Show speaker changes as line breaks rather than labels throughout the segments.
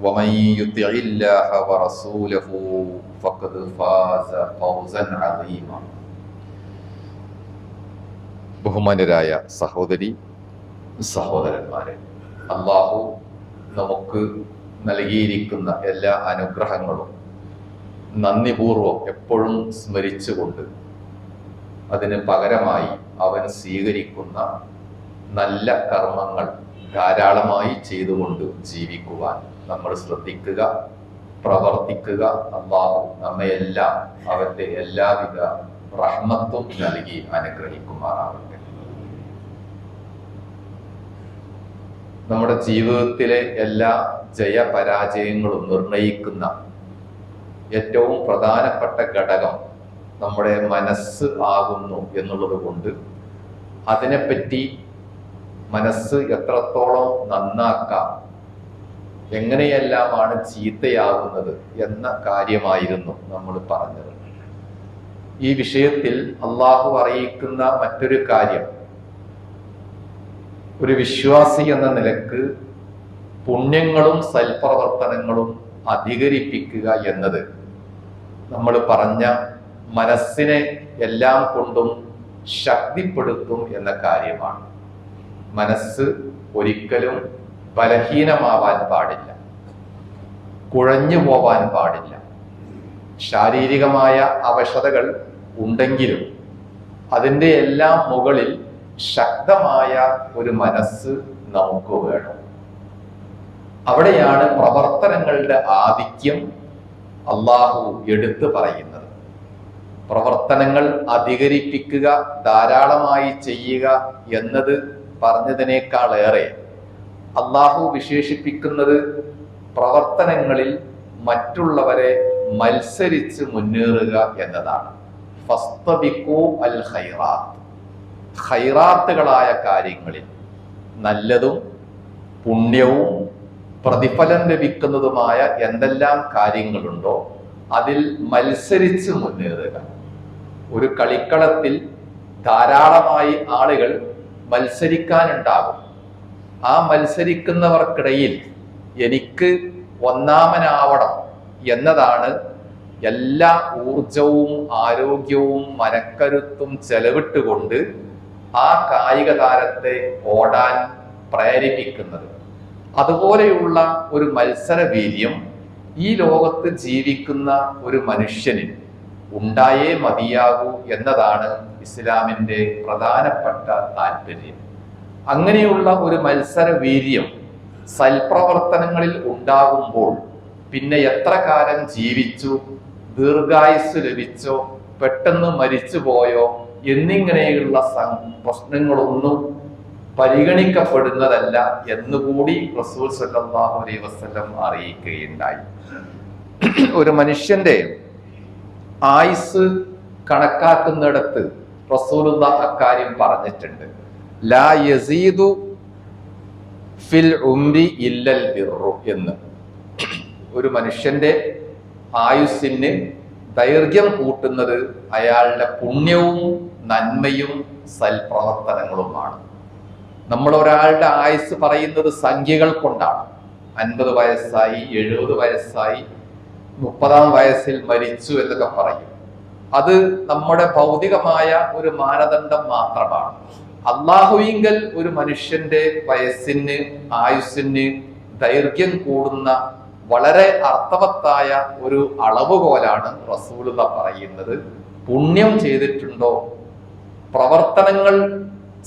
ومن يطع الله ورسوله فقد فاز فوزا عظيما ബഹുമാനരായ സഹോദരി സഹോദരന്മാരെ അള്ളാഹു നമുക്ക് നൽകിയിരിക്കുന്ന എല്ലാ അനുഗ്രഹങ്ങളും നന്ദിപൂർവം എപ്പോഴും സ്മരിച്ചുകൊണ്ട് അതിന് പകരമായി അവൻ സ്വീകരിക്കുന്ന നല്ല കർമ്മങ്ങൾ ധാരാളമായി ചെയ്തുകൊണ്ട് ജീവിക്കുവാൻ നമ്മൾ ശ്രദ്ധിക്കുക പ്രവർത്തിക്കുക. അള്ളാഹു നമ്മയെല്ലാം അവന്റെ എല്ലാവിധ റഹ്മത്തും നൽകി അനുഗ്രഹിക്കുമാറാവട്ടെ. നമ്മുടെ ജീവിതത്തിലെ എല്ലാ ജയപരാജയങ്ങളും നിർണയിക്കുന്ന ഏറ്റവും പ്രധാനപ്പെട്ട ഘടകം നമ്മുടെ മനസ്സ് ആകുന്നു എന്നുള്ളത് കൊണ്ട് അതിനെപ്പറ്റി മനസ്സ് എത്രത്തോളം നന്നാക്കാം എങ്ങനെയെല്ലാമാണ് ചീത്തയാകുന്നത് എന്ന കാര്യമായിരുന്നു നമ്മൾ പറഞ്ഞത്. ഈ വിഷയത്തിൽ അള്ളാഹു അറിയിക്കുന്ന മറ്റൊരു കാര്യം ഒരു വിശ്വാസി എന്ന നിലയ്ക്ക് പുണ്യങ്ങളും സൽപ്രവർത്തനങ്ങളും അധികരിപ്പിക്കുക എന്നത് നമ്മൾ പറഞ്ഞ മനസ്സിനെ എല്ലാം കൊണ്ടും ശക്തിപ്പെടുത്തും എന്ന കാര്യമാണ്. മനസ്സ് ഒരിക്കലും ബലഹീനമാവാൻ പാടില്ല. കുഴഞ്ഞു പോവാൻ പാടില്ല. ശാരീരികമായ അവശതകൾ ഉണ്ടെങ്കിലും അതിന്റെ എല്ലാം മുകളിൽ ശക്തമായ ഒരു മനസ്സ് നമുക്ക് വേണം. അവിടെയാണ് പ്രവർത്തനങ്ങളുടെ ആധിക്യം അള്ളാഹു എടുത്തു പറയുന്നത്. പ്രവർത്തനങ്ങൾ അധികരിപ്പിക്കുക ധാരാളമായി ചെയ്യുക എന്നത് പറഞ്ഞതിനേക്കാളേറെ അള്ളാഹു വിശേഷിപ്പിക്കുന്നത് പ്രവർത്തനങ്ങളിൽ മറ്റുള്ളവരെ മത്സരിച്ച് മുന്നേറുക എന്നതാണ്. ഹൈറാത്തുകളായ കാര്യങ്ങളിൽ നല്ലതും പുണ്യവും പ്രതിഫലം ലഭിക്കുന്നതുമായ എന്തെല്ലാം കാര്യങ്ങളുണ്ടോ അതിൽ മത്സരിച്ച് മുന്നേറുക. ഒരു കളിക്കളത്തിൽ ധാരാളമായി ആളുകൾ മത്സരിക്കാനുണ്ടാകും. ആ മത്സരിക്കുന്നവർക്കിടയിൽ എനിക്ക് ഒന്നാമനാവണം എന്നതാണ് എല്ലാ ഊർജവും ആരോഗ്യവും മനക്കരുത്തും ചെലവിട്ടുകൊണ്ട് ആ കായിക താരത്തെ ഓടാൻ പ്രേരിപ്പിക്കുന്നത്. അതുപോലെയുള്ള ഒരു മത്സര വീര്യം ഈ ലോകത്ത് ജീവിക്കുന്ന ഒരു മനുഷ്യന് ഉണ്ടായേ മതിയാകൂ എന്നതാണ് ഇസ്ലാമിന്റെ പ്രധാനപ്പെട്ട താല്പര്യം. അങ്ങനെയുള്ള ഒരു മത്സര വീര്യം സൽപ്രവർത്തനങ്ങളിൽ ഉണ്ടാകുമ്പോൾ പിന്നെ എത്ര കാലം ജീവിച്ചു ദീർഘായുസ് ലഭിച്ചോ പെട്ടെന്ന് മരിച്ചു പോയോ എന്നിങ്ങനെയുള്ള പ്രശ്നങ്ങളൊന്നും പരിഗണിക്കപ്പെടുന്നതല്ല എന്നുകൂടി റസൂൽ സല്ലാഹു അലൈ വസ്ലം അറിയിക്കുകയുണ്ടായി. ഒരു മനുഷ്യന്റെ ആയുസ് കണക്കാക്കുന്നിടത്ത് റസൂലുള്ള അക്കാര്യം പറഞ്ഞിട്ടുണ്ട്. ലാ യസീദു ഫിൽ ഉംരി ഇല്ലൽ ബിർറു എന്ന്. ഒരു മനുഷ്യന്റെ ആയുസ്സിന് ദൈർഘ്യം കൂട്ടുന്നത് അയാളുടെ പുണ്യവും നന്മയും സൽപ്രവർത്തനങ്ങളുമാണ്. നമ്മൾ ഒരാളുടെ ആയുസ് പറയുന്നത് സംഖ്യകൾ കൊണ്ടാണ്. അൻപത് വയസ്സായി എഴുപത് വയസ്സായി മുപ്പതാം വയസ്സിൽ മരിച്ചു എന്നൊക്കെ പറയും. അത് നമ്മുടെ ഭൗതികമായ ഒരു മാനദണ്ഡം മാത്രമാണ്. അള്ളാഹുവിങ്കൽ ഒരു മനുഷ്യന്റെ വയസ്സിന് ആയുസ്സിന് ദൈർഘ്യം കൂടുന്ന വളരെ അർത്ഥവത്തായ ഒരു അളവുകോലാണ് റസൂലത പറയുന്നത്. പുണ്യം ചെയ്തിട്ടുണ്ടോ? പ്രവർത്തനങ്ങൾ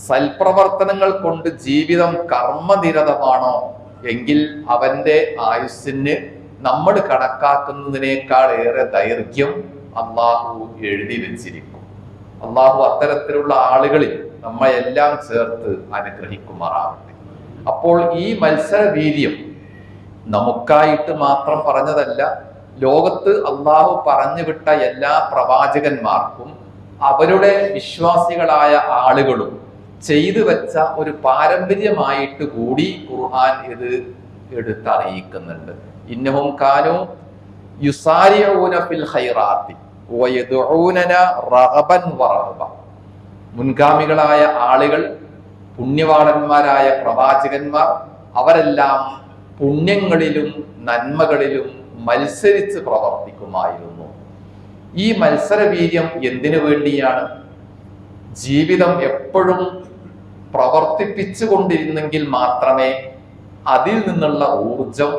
സൽപ്രവർത്തനങ്ങൾ കൊണ്ട് ജീവിതം കർമ്മനിരതമാണോ? എങ്കിൽ അവന്റെ ആയുസ്സിന് നമ്മൾ കണക്കാക്കുന്നതിനേക്കാൾ ഏറെ ദൈർഘ്യം അള്ളാഹു എഴുതി വെച്ചിരിക്കും. അള്ളാഹു അത്തരത്തിലുള്ള ആളുകളിൽ നമ്മയെല്ലാം ചേർത്ത് അനുഗ്രഹിക്കുമാറാവട്ടെ അപ്പോൾ ഈ മത്സര വീര്യം നമുക്കായിട്ട് മാത്രം പറഞ്ഞതല്ല ലോകത്ത് അള്ളാഹു പറഞ്ഞു വിട്ട എല്ലാ പ്രവാചകന്മാർക്കും അവരുടെ വിശ്വാസികളായ ആളുകളും ചെയ്തു വെച്ച ഒരു പാരമ്പര്യമായിട്ട് കൂടി ഖുർആൻ ഇത് എടുത്തറിയിക്കുന്നുണ്ട്. ഇന്നവും കാനും യുസാരിയൂന ഫിൽ വറഹബ മുൻഗാമികളായ ആളുകൾ പുണ്യവാളന്മാരായ പ്രവാചകന്മാർ അവരെല്ലാം പുണ്യങ്ങളിലും നന്മകളിലും മത്സരിച്ച് പ്രവർത്തിക്കുമായിരുന്നു. ഈ മത്സരവീര്യം എന്തിനു വേണ്ടിയാണ്? ജീവിതം എപ്പോഴും പ്രവർത്തിപ്പിച്ചു കൊണ്ടിരുന്നെങ്കിൽ മാത്രമേ അതിൽ നിന്നുള്ള ഊർജം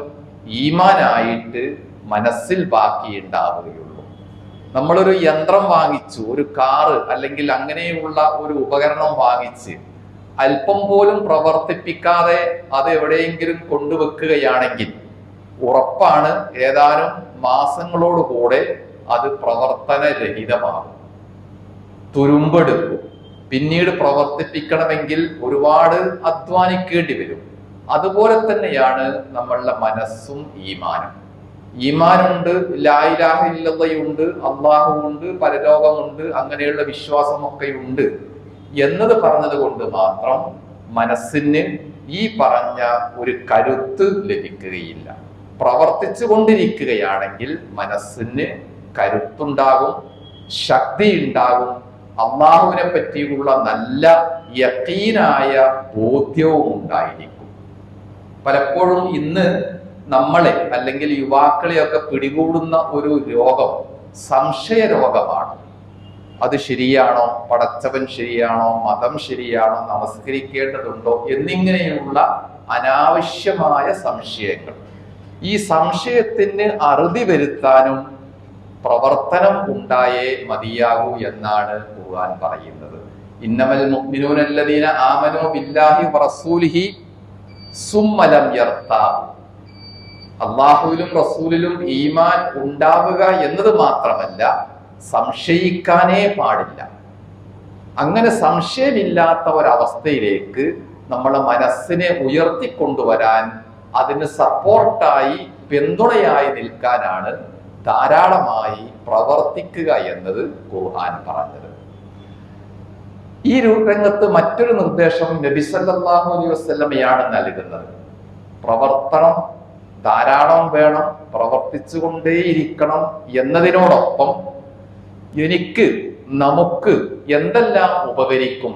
ഈമാനായിട്ട് മനസ്സിൽ ബാക്കിയുണ്ടാവുകയുള്ളൂ. നമ്മളൊരു യന്ത്രം വാങ്ങിച്ചു ഒരു കാറ് അല്ലെങ്കിൽ അങ്ങനെയുള്ള ഒരു ഉപകരണം വാങ്ങിച്ച് അല്പം പോലും പ്രവർത്തിപ്പിക്കാതെ അത് എവിടെയെങ്കിലും കൊണ്ടുവെക്കുകയാണെങ്കിൽ ഉറപ്പാണ് ഏതാനും മാസങ്ങളോടുകൂടെ അത് പ്രവർത്തനരഹിതമാകും. തുരുമ്പെടുക്കും. പിന്നീട് പ്രവർത്തിപ്പിക്കണമെങ്കിൽ ഒരുപാട് അധ്വാനിക്കേണ്ടി വരും. അതുപോലെ തന്നെയാണ് നമ്മളുടെ മനസ്സും ഈമാനും. ഈമാനുണ്ട് ലായിലാഹില്ലതയുണ്ട് അള്ളാഹുണ്ട് പരലോകമുണ്ട് അങ്ങനെയുള്ള വിശ്വാസമൊക്കെ ഉണ്ട് എന്നത് പറഞ്ഞത് കൊണ്ട് മാത്രം മനസ്സിന് ഈ പറഞ്ഞ ഒരു കരുത്ത് ലഭിക്കുകയില്ല. പ്രവർത്തിച്ചു കൊണ്ടിരിക്കുകയാണെങ്കിൽ മനസ്സിന് കരുത്തുണ്ടാകും ശക്തി ഉണ്ടാകും അള്ളാഹുവിനെ പറ്റിയുള്ള നല്ല യക്കീനായ ബോധ്യവും ഉണ്ടായിരിക്കും പലപ്പോഴും ഇന്ന് നമ്മളെ അല്ലെങ്കിൽ യുവാക്കളെയൊക്കെ പിടികൂടുന്ന ഒരു രോഗം സംശയ രോഗമാണ് അത് ശരിയാണോ? പടച്ചവൻ ശരിയാണോ? മതം ശരിയാണോ? നമസ്കരിക്കേണ്ടതുണ്ടോ? എന്നിങ്ങനെയുള്ള അനാവശ്യമായ സംശയങ്ങൾ. ഈ സംശയത്തിന് അറുതി വരുത്താനും പ്രവർത്തനം ഉണ്ടായേ മതിയാകൂ എന്നാണ് ഖുർആൻ പറയുന്നത്. ഇന്നമൽ മുഅ്മിനൂനല്ലദീന ആമനു ബില്ലാഹി വറസൂലിഹി സുമ്മലം യർത്താബു അള്ളാഹുവിലും റസൂലിലും ഈമാൻ ഉണ്ടാവുക എന്നത് മാത്രമല്ല സംശയിക്കാനേ പാടില്ല. അങ്ങനെ സംശയമില്ലാത്ത ഒരവസ്ഥയിലേക്ക് നമ്മളെ മനസ്സിനെ ഉയർത്തിക്കൊണ്ടുവരാൻ അതിന് സപ്പോർട്ടായി പിന്തുണയായി നിൽക്കാനാണ് ധാരാളമായി പ്രവർത്തിക്കുക എന്നത് ഖുർആൻ പറഞ്ഞത്. ഈ രംഗത്ത് മറ്റൊരു നിർദ്ദേശം നബിസല്ലാഹു അലൈഹി നൽകുന്നത്. പ്രവർത്തനം ധാരാളം വേണം പ്രവർത്തിച്ചുകൊണ്ടേയിരിക്കണം എന്നതിനോടൊപ്പം എനിക്ക് നമുക്ക് എന്തെല്ലാം ഉപകരിക്കും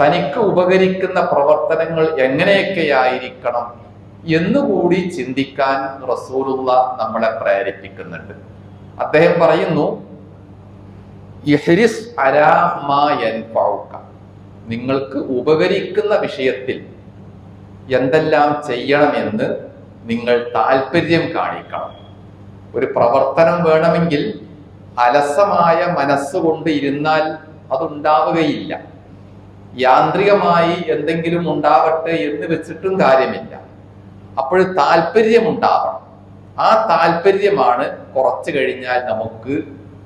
തനിക്ക് ഉപകരിക്കുന്ന പ്രവർത്തനങ്ങൾ എങ്ങനെയൊക്കെയായിരിക്കണം എന്നുകൂടി ചിന്തിക്കാൻ റസൂലുള്ള നമ്മളെ പ്രേരിപ്പിക്കുന്നുണ്ട് അദ്ദേഹം പറയുന്നു. നിങ്ങൾക്ക് ഉപകരിക്കുന്ന വിഷയത്തിൽ എന്തെല്ലാം ചെയ്യണമെന്ന് നിങ്ങൾ താല്പര്യം കാണിക്കണം. ഒരു പ്രവർത്തനം വേണമെങ്കിൽ അലസമായ മനസ്സുകൊണ്ട് ഇരുന്നാൽ അതുണ്ടാവുകയില്ല. യാന്ത്രികമായി എന്തെങ്കിലും ഉണ്ടാവട്ടെ എന്ന് വെച്ചിട്ടും കാര്യമില്ല. അപ്പോൾ താല്പര്യം ഉണ്ടാവണം. ആ താല്പര്യമാണ് കുറച്ചു കഴിഞ്ഞാൽ നമുക്ക്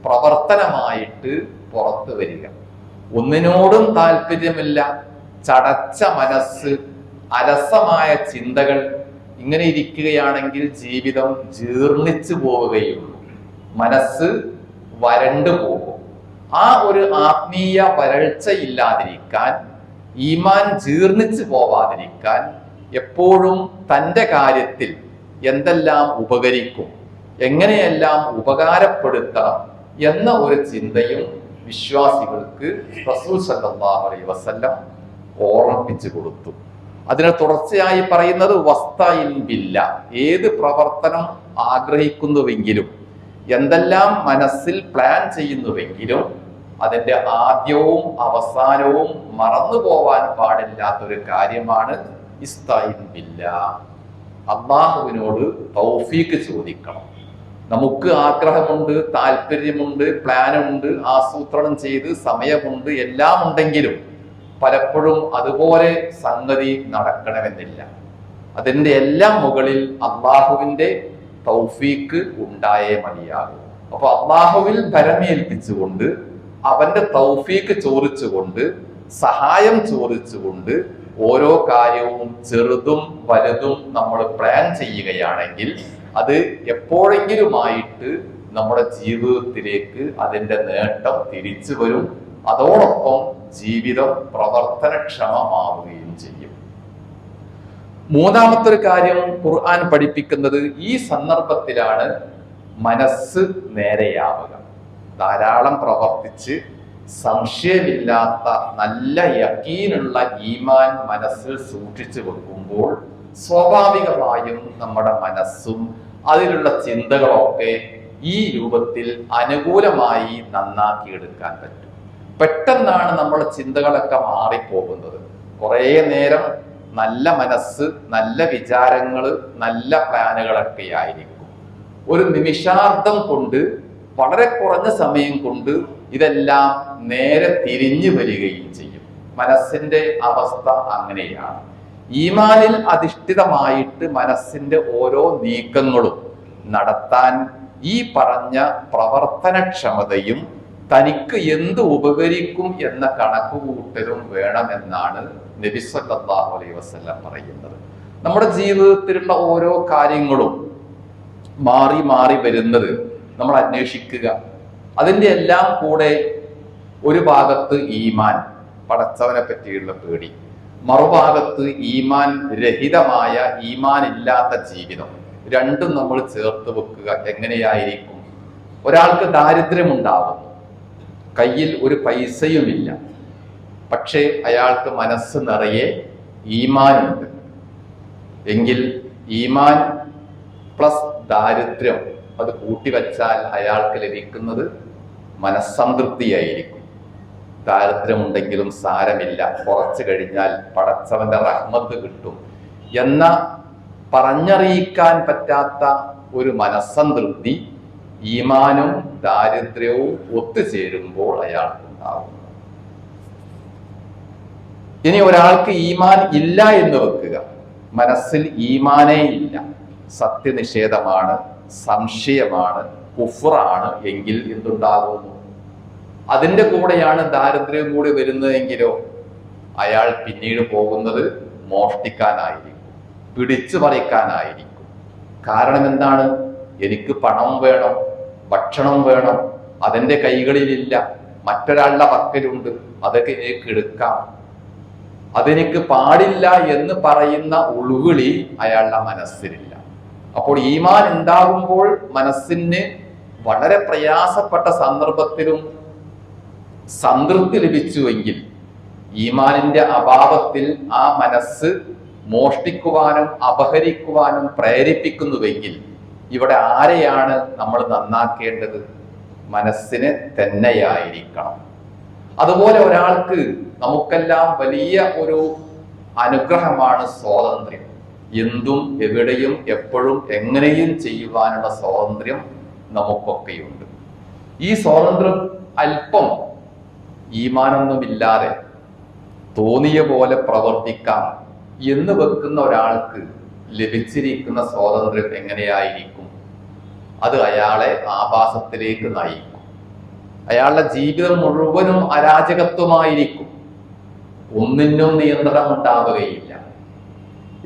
പ്രവർത്തനമായിട്ട് പുറത്തു വരിക. ഒന്നിനോടും താല്പര്യമില്ല ചടച്ച മനസ്സ് അലസമായ ചിന്തകൾ ഇങ്ങനെ ഇരിക്കുകയാണെങ്കിൽ ജീവിതം ജീർണിച്ചു പോവുകയുള്ളൂ. മനസ്സ് വരണ്ടു പോകും. ആ ഒരു ആത്മീയ വരൾച്ച ഇല്ലാതിരിക്കാൻ ഈമാൻ ജീർണിച്ചു പോവാതിരിക്കാൻ എപ്പോഴും തന്റെ കാര്യത്തിൽ എന്തെല്ലാം ഉപകരിക്കും എങ്ങനെയെല്ലാം ഉപകാരപ്പെടുത്താം എന്ന ഒരു ചിന്തയും വിശ്വാസികൾക്ക് റസൂൽ സല്ലല്ലാഹു അലൈഹി വസല്ലം ഓർമ്മിപ്പിച്ചു കൊടുത്തു. അതിനെ തുടർച്ചയായി പറയുന്നത് വസ്തയിൻ ബില്ല. ഏത് പ്രവർത്തനം ആഗ്രഹിക്കുന്നുവെങ്കിലും എന്തെല്ലാം മനസ്സിൽ പ്ലാൻ ചെയ്യുന്നുവെങ്കിലും അതിന്റെ ആദ്യവും അവസാനവും മറന്നു പോവാൻ പാടില്ലാത്തൊരു കാര്യമാണ് ഇസ്തായിൻ ബില്ല. അള്ളാഹുവിനോട് തൗഫീക്ക് ചോദിക്കണം. നമുക്ക് ആഗ്രഹമുണ്ട് താല്പര്യമുണ്ട് പ്ലാനുണ്ട് ആസൂത്രണം ചെയ്ത് സമയമുണ്ട് എല്ലാം ഉണ്ടെങ്കിലും പലപ്പോഴും അതുപോലെ സംഗതി നടക്കണമെന്നില്ല. അതിന്റെ എല്ലാം മുകളിൽ അള്ളാഹുവിന്റെ തൗഫീക്ക് ഉണ്ടായേ മതിയാകും. അപ്പൊ അള്ളാഹുവിൽ ഭരമേൽപ്പിച്ചുകൊണ്ട് അവന്റെ തൗഫീക്ക് ചോദിച്ചുകൊണ്ട് സഹായം ചോദിച്ചുകൊണ്ട് ഓരോ കാര്യവും ചെറുതും വലുതും നമ്മൾ പ്ലാൻ ചെയ്യുകയാണെങ്കിൽ അത് എപ്പോഴെങ്കിലുമായിട്ട് നമ്മുടെ ജീവിതത്തിലേക്ക് അതിന്റെ നേട്ടം തിരിച്ചു വരും. അതോടൊപ്പം ജീവിതം പ്രവർത്തനക്ഷമമാവുകയും ചെയ്യും. മൂന്നാമത്തെ ഒരു കാര്യം ഖുർആൻ പഠിപ്പിക്കുന്നത് ഈ സന്ദർഭത്തിലാണ് മനസ്സ് നേരെയാവുക. ധാരാളം പ്രവർത്തിച്ച് സംശയമില്ലാത്ത നല്ല യക്കീനുള്ള ഈമാൻ മനസ്സിൽ സൂക്ഷിച്ചു വെക്കുമ്പോൾ സ്വാഭാവികമായും നമ്മുടെ മനസ്സും അതിലുള്ള ചിന്തകളൊക്കെ ഈ രൂപത്തിൽ അനുകൂലമായി നന്നാക്കിയെടുക്കാൻ പറ്റും. പെട്ടെന്നാണ് നമ്മുടെ ചിന്തകളൊക്കെ മാറിപ്പോകുന്നത്. കുറേ നേരം നല്ല മനസ്സ് നല്ല വിചാരങ്ങൾ നല്ല പ്ലാനുകളൊക്കെ ആയിരിക്കും. ഒരു നിമിഷാർത്ഥം കൊണ്ട് വളരെ കുറഞ്ഞ സമയം കൊണ്ട് ഇതെല്ലാം നേരെ തിരിഞ്ഞു വരികയും ചെയ്യും. മനസ്സിന്റെ അവസ്ഥ അങ്ങനെയാണ്. ഈമാനിൽ അധിഷ്ഠിതമായിട്ട് മനസ്സിന്റെ ഓരോ നീക്കങ്ങളും നടത്താൻ ഈ പറഞ്ഞ പ്രവർത്തനക്ഷമതയും തനിക്ക് എന്ത് ഉപകരിക്കും എന്ന കണക്കുകൂട്ടലും വേണമെന്നാണ് നബി സല്ലല്ലാഹു അലൈഹി പറയുന്നത്. നമ്മുടെ ജീവിതത്തിലുള്ള ഓരോ കാര്യങ്ങളും മാറി മാറി വരുന്നത് നമ്മൾ അന്വേഷിക്കുക. അതിന്റെ എല്ലാം കൂടെ ഒരു ഭാഗത്ത് ഈമാൻ പടച്ചവനെ പറ്റിയുള്ള പേടി. മറുഭാഗത്ത് ഈമാൻ രഹിതമായ ഈമാൻ ഇല്ലാത്ത ജീവിതം. രണ്ടും നമ്മൾ ചേർത്ത് വെക്കുക എങ്ങനെയായിരിക്കും? ഒരാൾക്ക് ദാരിദ്ര്യമുണ്ടാകുന്നു കയ്യിൽ ഒരു പൈസയുമില്ല. പക്ഷേ അയാൾക്ക് മനസ്സ് നിറയെ ഈമാനുണ്ട്. എങ്കിൽ ഈമാൻ പ്ലസ് ദാരിദ്ര്യം അത് കൂട്ടിവച്ചാൽ അയാൾക്ക് ലഭിക്കുന്നത് മനസ്സംതൃപ്തിയായിരിക്കും. ദാരിദ്ര്യമുണ്ടെങ്കിലും സാരമില്ല. കുറച്ചു കഴിഞ്ഞാൽ പടച്ചവന്റെ റഹ്മത്ത് കിട്ടും എന്ന പറഞ്ഞറിയിക്കാൻ പറ്റാത്ത ഒരു മനസ്സംതൃപ്തി ഈമാനും ദാരിദ്ര്യവും ഒത്തുചേരുമ്പോൾ അയാൾക്കുണ്ടാവും ഇനി ഒരാൾക്ക് ഈമാൻ ഇല്ല എന്ന് വെക്കുക. മനസ്സിൽ ഈമാനേ ഇല്ല. സത്യനിഷേധമാണ് സംശയമാണ് കുഫറാണ് എങ്കിൽ എന്തുണ്ടാകുന്നു? അതിന്റെ കൂടെയാണ് ദാരിദ്ര്യം കൂടി വരുന്നതെങ്കിലോ? അയാൾ പിന്നീട് പോകുന്നത് മോഷ്ടിക്കാനായിരിക്കും പിടിച്ചു പറിക്കാനായിരിക്കും കാരണം എന്താണ്? എനിക്ക് പണം വേണം ഭക്ഷണം വേണം അതെന്റെ കൈകളിലില്ല മറ്റൊരാളുടെ പക്കലുണ്ട് അതൊക്കെ എനിക്ക് എടുക്കാം. അതെനിക്ക് പാടില്ല എന്ന് പറയുന്ന ഉൾവിളി അയാളുടെ മനസ്സിലില്ല. അപ്പോൾ ഈമാൻ ഉണ്ടാകുമ്പോൾ മനസ്സിന് വളരെ പ്രയാസപ്പെട്ട സന്ദർഭത്തിലും സംതൃപ്തി ലഭിച്ചുവെങ്കിൽ ഈമാനിന്റെ അഭാവത്തിൽ ആ മനസ്സ് മോഷ്ടിക്കുവാനും അപഹരിക്കുവാനും പ്രേരിപ്പിക്കുന്നുവെങ്കിൽ ഇവിടെ ആരെയാണ് നമ്മൾ നന്നാക്കേണ്ടത്? മനസ്സിന് തന്നെയായിരിക്കണം. അതുപോലെ ഒരാൾക്ക് നമുക്കെല്ലാം വലിയ ഒരു അനുഗ്രഹമാണ് സ്വാതന്ത്ര്യം. എന്തും എവിടെയും എപ്പോഴും എങ്ങനെയും ചെയ്യുവാനുള്ള സ്വാതന്ത്ര്യം നമുക്കൊക്കെയുണ്ട്. ഈ സ്വാതന്ത്ര്യം അല്പം ഈമാനൊന്നുമില്ലാതെ തോന്നിയ പോലെ പ്രവർത്തിക്കാം എന്ന് വെക്കുന്ന ഒരാൾക്ക് ലഭിച്ചിരിക്കുന്ന സ്വാതന്ത്ര്യം എങ്ങനെയായിരിക്കും? അത് അയാളെ ആഭാസത്തിലേക്ക് നയിക്കും. അയാളുടെ ജീവിതം മുഴുവനും അരാജകത്വമായിരിക്കും. ഒന്നിനും നിയന്ത്രണം ഉണ്ടാവുകയില്ല.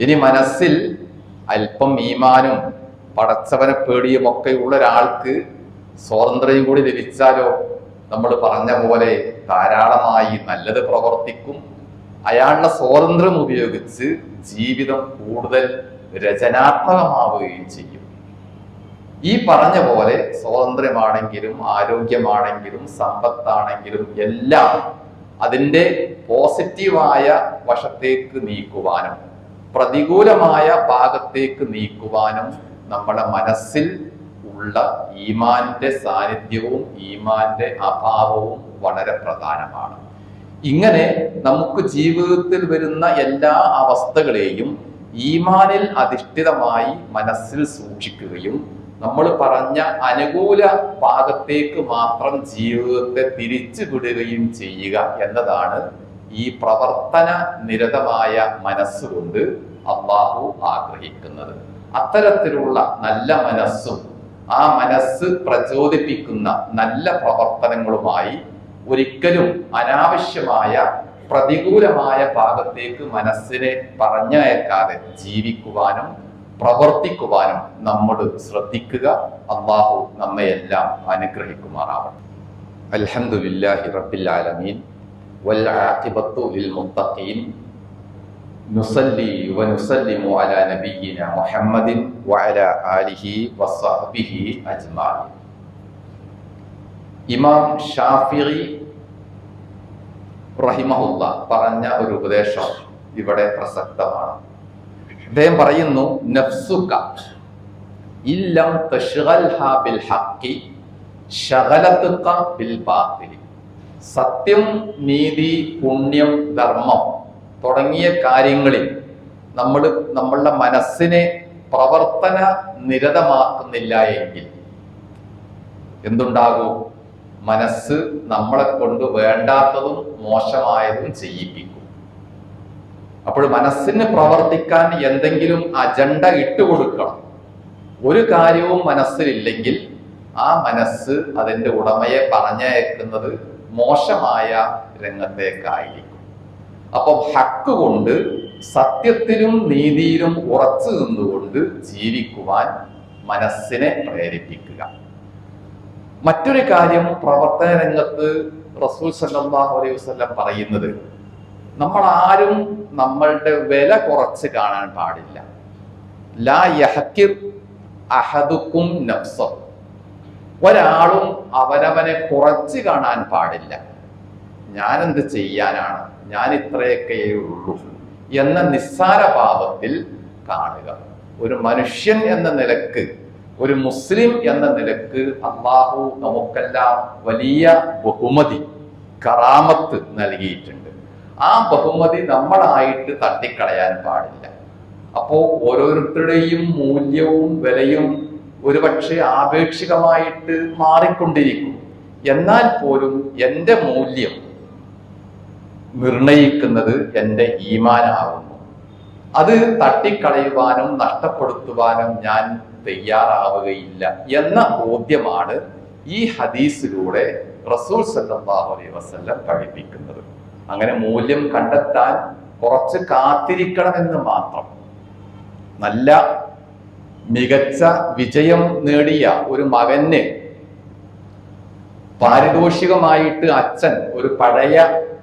ഇനി മനസ്സിൽ അല്പം ഈമാനും പടച്ചവനെ പേടിയും ഒക്കെ ഉള്ള ഒരാൾക്ക് സ്വാതന്ത്ര്യം കൂടി ലഭിച്ചാലോ? നമ്മൾ പറഞ്ഞ പോലെ ധാരാളമായി നല്ലത് പ്രവർത്തിക്കും. അയാളുടെ സ്വാതന്ത്ര്യം ഉപയോഗിച്ച് ജീവിതം കൂടുതൽ രചനാത്മകമാവുകയും ചെയ്യും. ഈ പറഞ്ഞ പോലെ സ്വാതന്ത്ര്യമാണെങ്കിലും ആരോഗ്യമാണെങ്കിലും സമ്പത്താണെങ്കിലും എല്ലാം അതിന്റെ പോസിറ്റീവായ വശത്തേക്ക് നീക്കുവാനും പ്രതികൂലമായ ഭാഗത്തേക്ക് നീക്കുവാനും നമ്മുടെ മനസ്സിൽ ഉള്ള ഈമാന്റെ സാന്നിധ്യവും ഈമാന്റെ അഭാവവും വളരെ പ്രധാനമാണ്. ഇങ്ങനെ നമുക്ക് ജീവിതത്തിൽ വരുന്ന എല്ലാ അവസ്ഥകളെയും ഈമാനിൽ അധിഷ്ഠിതമായി മനസ്സിൽ സൂക്ഷിക്കുകയും നമ്മൾ പറഞ്ഞ അനുകൂല ഭാഗത്തേക്ക് മാത്രം ജീവിതത്തെ തിരിച്ചു വിടുകയും ചെയ്യുക എന്നതാണ് ഈ പ്രവർത്തന നിരതമായ മനസ്സുകൊണ്ട് അള്ളാഹു ആഗ്രഹിക്കുന്നത്. അത്തരത്തിലുള്ള നല്ല മനസ്സും ആ മനസ്സ് പ്രചോദിപ്പിക്കുന്ന നല്ല പ്രവർത്തനങ്ങളുമായി ഒരിക്കലും അനാവശ്യമായ പ്രതികൂലമായ ഭാഗത്തേക്ക് മനസ്സിനെ പറഞ്ഞയക്കാതെ ജീവിക്കുവാനും പ്രവർത്തിക്കുവാനും നമ്മൾ ശ്രദ്ധിക്കുക. അള്ളാഹു നമ്മയെല്ലാം അനുഗ്രഹിക്കുമാറാവട്ടെ. അൽഹംദുലില്ലാഹി റബ്ബിൽ ആലമീൻ. ونسلم على ലിൽ محمد وعلى آله അലാ أجمعين ഇമാം ഷാഫിഈ റഹിമഹുല്ല പറഞ്ഞ ഒരു ഉപദേശം ഇവിടെ പ്രസക്തമാണ്. അദ്ദേഹം പറയുന്നു നഫ്സുക ഇല്ലം ബിൽ ശഗലത്തുക ബിൽ സത്യം നീതി പുണ്യം ധർമ്മം തുടങ്ങിയ കാര്യങ്ങളിൽ നമ്മൾ നമ്മളുടെ മനസ്സിനെ പ്രവർത്തന നിരതമാക്കുന്നില്ല എങ്കിൽ എന്തുണ്ടാകും? മനസ്സ് നമ്മളെ കൊണ്ട് വേണ്ടാത്തതും മോശമായതും ചെയ്യിപ്പിക്കും. അപ്പോൾ മനസ്സിന് പ്രവർത്തിക്കാൻ എന്തെങ്കിലും അജണ്ട ഇട്ടുകൊടുക്കണം ഒരു കാര്യവും മനസ്സിലില്ലെങ്കിൽ ആ മനസ്സ് അതിന്റെ ഉടമയെ പറഞ്ഞയക്കുന്നത് മോശമായ രംഗത്തേക്കായിരിക്കും. അപ്പോൾ ഹക്ക് കൊണ്ട് സത്യത്തിലും നീതിയിലും ഉറച്ചു നിന്നുകൊണ്ട് ജീവിക്കുവാൻ മനസ്സിനെ പ്രേരിപ്പിക്കുക. മറ്റൊരു കാര്യം പ്രവർത്തന രംഗത്ത് റസൂൽ സല്ലല്ലാഹു അലൈഹി വസല്ലം പറയുന്നത് നമ്മൾ ആരും നമ്മളുടെ വില കുറച്ച് കാണാൻ പാടില്ല. ലാ ഒരാളും അവനവനെ കുറച്ച് കാണാൻ പാടില്ല. ഞാൻ എന്ത് ചെയ്യാനാണ്? ഞാൻ ഇത്രയൊക്കെ ഉള്ളൂ എന്ന നിസ്സാര ഭാവത്തിൽ കാണുക. ഒരു മനുഷ്യൻ എന്ന നിലയ്ക്ക് ഒരു മുസ്ലിം എന്ന നിലയ്ക്ക് അള്ളാഹു നമുക്കെല്ലാം വലിയ ബഹുമതി കറാമത്ത് നൽകിയിട്ടുണ്ട്. ആ ബഹുമതി നമ്മളായിട്ട് തട്ടിക്കളയാൻ പാടില്ല. അപ്പോ ഓരോരുത്തരുടെയും മൂല്യവും വിലയും ഒരുപക്ഷെ ആപേക്ഷികമായിട്ട് മാറിക്കൊണ്ടിരിക്കും. എന്നാൽ പോലും എന്റെ മൂല്യം നിർണയിക്കുന്നത് എന്റെ ഈമാനാവുന്നു. അത് തട്ടിക്കളയുവാനും നഷ്ടപ്പെടുത്തുവാനും ഞാൻ തയ്യാറാവുകയില്ല എന്ന ബോധ്യമാണ് ഈ ഹദീസിലൂടെ റസൂൽ സല്ലാഹു അലൈഹി വസല്ലം പഠിപ്പിക്കുന്നത്. അങ്ങനെ മൂല്യം കണ്ടെത്താൻ കുറച്ച് കാത്തിരിക്കണം എന്ന് മാത്രം. നല്ല മികച്ച വിജയം നേടിയ ഒരു മകന് പാരിതോഷികമായിട്ട് അച്ഛൻ ഒരു പഴയ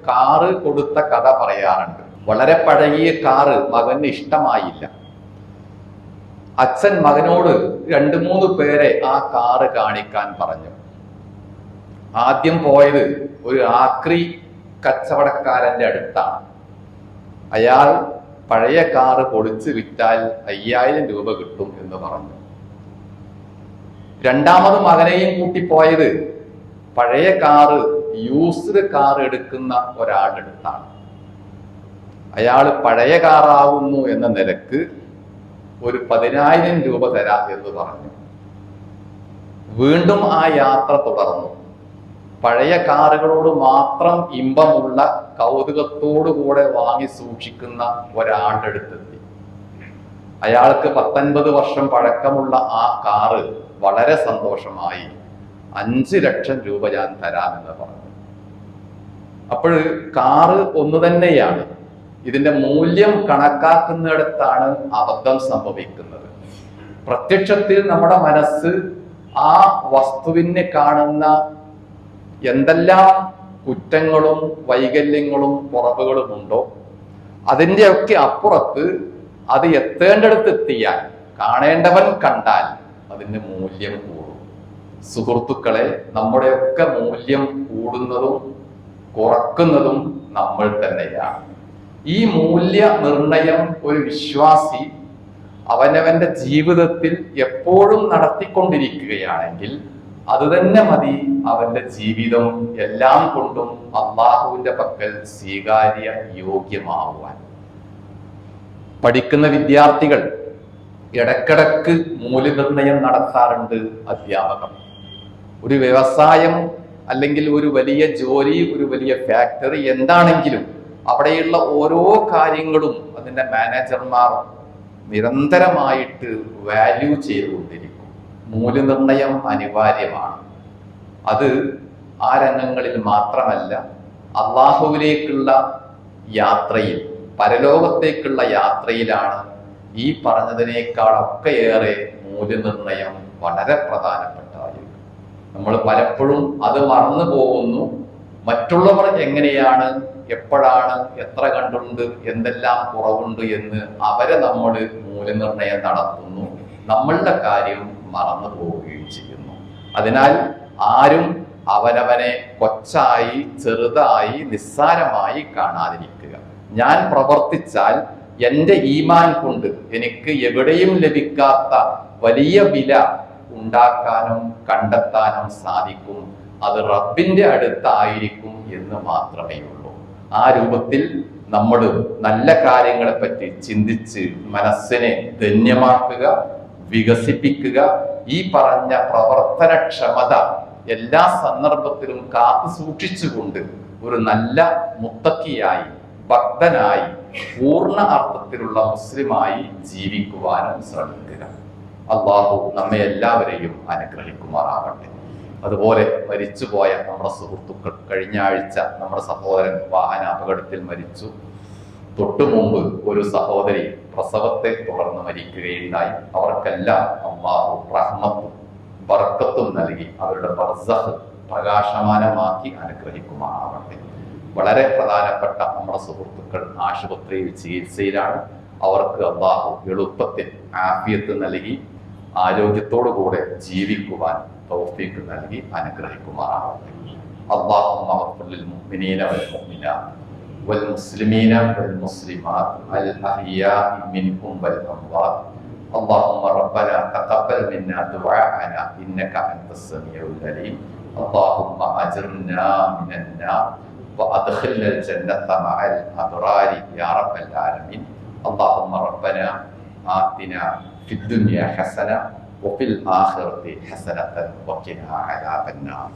കാറ് കൊടുത്ത കഥ പറയാറുണ്ട്. വളരെ പഴകിയ കാറ് മകന് ഇഷ്ടമായില്ല. അച്ഛൻ മകനോട് രണ്ട് മൂന്ന് പേരെ ആ കാറ് കാണിക്കാൻ പറഞ്ഞു. ആദ്യം പോയത് ഒരു ആക്രി കച്ചവടക്കാരന്റെ അടുത്താണ് അയാൾ പഴയ കാറ് പൊളിച്ച് വിറ്റാൽ അയ്യായിരം രൂപ കിട്ടും എന്ന് പറഞ്ഞു. രണ്ടാമത് മകനെയും കൂട്ടിപ്പോയത് പഴയ കാറ് യൂസ്ഡ് കാർ എടുക്കുന്ന ഒരാളുടെ അടുത്താണ്. അയാൾ പഴയ കാറാവുന്നു എന്ന നിലയ്ക്ക് ഒരു പതിനായിരം രൂപ തരാം എന്ന് പറഞ്ഞു. വീണ്ടും ആ യാത്ര തുടർന്നു. പഴയ കാറുകളോട് മാത്രം ഇമ്പമുള്ള കൗതുകത്തോടുകൂടെ വാങ്ങി സൂക്ഷിക്കുന്ന ഒരാളുടെ അടുത്തെത്തി അയാൾക്ക് പത്തൊൻപത് വർഷം പഴക്കമുള്ള ആ കാറ് വളരെ സന്തോഷമായി. അഞ്ച് ലക്ഷം രൂപ ഞാൻ തരാമെന്ന് പറഞ്ഞു. അപ്പോൾ കാറ് ഒന്ന് തന്നെയാണ്. ഇതിന്റെ മൂല്യം കണക്കാക്കുന്നിടത്താണ് അബദ്ധം സംഭവിക്കുന്നത്. പ്രത്യക്ഷത്തിൽ നമ്മുടെ മനസ്സ് ആ വസ്തുവിനെ കാണുന്ന എന്തെല്ലാം കുറ്റങ്ങളും വൈകല്യങ്ങളും കുറവുകളും ഉണ്ടോ അതിന്റെയൊക്കെ അപ്പുറത്ത് അത് എത്തേണ്ടടുത്ത് എത്തിയാൽ കാണേണ്ടവൻ കണ്ടാൽ അതിന്റെ മൂല്യം കൂടും. സുഹൃത്തുക്കളെ നമ്മുടെയൊക്കെ മൂല്യം കൂടുന്നതും കുറക്കുന്നതും നമ്മൾ തന്നെയാണ്. ഈ മൂല്യ നിർണയം ഒരു വിശ്വാസി അവനവന്റെ ജീവിതത്തിൽ എപ്പോഴും നടത്തിക്കൊണ്ടിരിക്കുകയാണെങ്കിൽ അത് തന്നെ മതി അവന്റെ ജീവിതം എല്ലാം കൊണ്ടും അള്ളാഹുവിന്റെ പക്കൽ സ്വീകാര്യ യോഗ്യമാവാൻ പഠിക്കുന്ന വിദ്യാർത്ഥികൾ ഇടക്കിടക്ക് മൂല്യനിർണയം നടത്താറുണ്ട് അധ്യാപകർ ഒരു വ്യവസായം അല്ലെങ്കിൽ ഒരു വലിയ ജോലി ഒരു വലിയ ഫാക്ടറി എന്താണെങ്കിലും അവിടെയുള്ള ഓരോ കാര്യങ്ങളും അതിന്റെ മാനേജർമാർ നിരന്തരമായിട്ട് വാല്യൂ ചെയ്തുകൊണ്ടിരിക്കും. മൂല്യനിർണയം അനിവാര്യമാണ്. അത് ആ രംഗങ്ങളിൽ മാത്രമല്ല അള്ളാഹുവിലേക്കുള്ള യാത്രയിൽ പരലോകത്തേക്കുള്ള യാത്രയിലാണ് ഈ പറഞ്ഞതിനേക്കാളൊക്കെ ഏറെ മൂല്യനിർണയം വളരെ പ്രധാനപ്പെട്ടതായിരിക്കും. നമ്മൾ പലപ്പോഴും അത് മറന്നു പോകുന്നു. മറ്റുള്ളവർ എങ്ങനെയാണ് എപ്പോഴാണ് എത്ര കണ്ടുണ്ട് എന്തെല്ലാം കുറവുണ്ട് എന്ന് അവരെ നമ്മൾ മൂല്യനിർണയം നടത്തുന്നു. നമ്മളുടെ കാര്യം മറന്നു പോവുകയും ചെയ്യുന്നു. അതിനാൽ ആരും അവനവനെ കൊച്ചായി ചെറുതായി നിസ്സാരമായി കാണാതിരിക്കുക. ഞാൻ പ്രവർത്തിച്ചാൽ എന്റെ ഈമാൻ കൊണ്ട് എനിക്ക് എവിടെയും ലഭിക്കാത്ത വലിയ വില ഉണ്ടാക്കാനും കണ്ടെത്താനും സാധിക്കും. അത് റബ്ബിന്റെ അടുത്തായിരിക്കും എന്ന് മാത്രമേ ഉള്ളൂ. ആ രൂപത്തിൽ നമ്മൾ നല്ല കാര്യങ്ങളെപ്പറ്റി ചിന്തിച്ച് മനസ്സിനെ ധന്യമാക്കുക വികസിപ്പിക്കുക. ഈ പറഞ്ഞ പ്രവർത്തനക്ഷമത എല്ലാ സന്ദർഭത്തിലും കാത്തു സൂക്ഷിച്ചുകൊണ്ട് ഒരു നല്ല മുത്തക്കിയായി ഭക്തനായി പൂർണ അർത്ഥത്തിലുള്ള മുസ്ലിമായി ജീവിക്കുവാനും ശ്രമിക്കുക. അള്ളാഹു നമ്മെ എല്ലാവരെയും അനുഗ്രഹിക്കുമാറാവട്ടെ അതുപോലെ മരിച്ചുപോയ നമ്മുടെ സുഹൃത്തുക്കൾ കഴിഞ്ഞ ആഴ്ച നമ്മുടെ സഹോദരൻ വാഹന അപകടത്തിൽ മരിച്ചു. തൊട്ടു മുമ്പ് ഒരു സഹോദരി പ്രസവത്തെ തുടർന്ന് മരിക്കുകയുണ്ടായി അവർക്കെല്ലാം അള്ളാഹു റഹ്മത്തും ബർക്കത്തും നൽകി അവരുടെ ബർസഹ് പ്രകാശമാനമാക്കി അനുഗ്രഹിക്കുമാറാവട്ടെ വളരെ പ്രധാനപ്പെട്ട നമ്മുടെ സുഹൃത്തുക്കൾ ആശുപത്രിയിൽ ചികിത്സയിലാണ് അവർക്ക് അള്ളാഹു എളുപ്പത്തിൽ ആഫിയത്ത് നൽകി ആരോഗ്യത്തോടു കൂടെ ജീവിക്കുവാൻ തൗഫീക്ക് നൽകി അനുഗ്രഹിക്കുമാറാവട്ടെ اللهم اغفر للمؤمنين والمؤمنات والمسلمين والمسلمات الأحياء منهم والأموات. اللهم ربنا تقبل منا دعاءنا إنك أنت السميع العليم. اللهم أجرنا من النار وأدخلنا الجنة مع الأبرار يا رب العالمين. اللهم ربنا آتنا في الدنيا حسنة وفي الآخرة حسنة وقنا عذاب النار.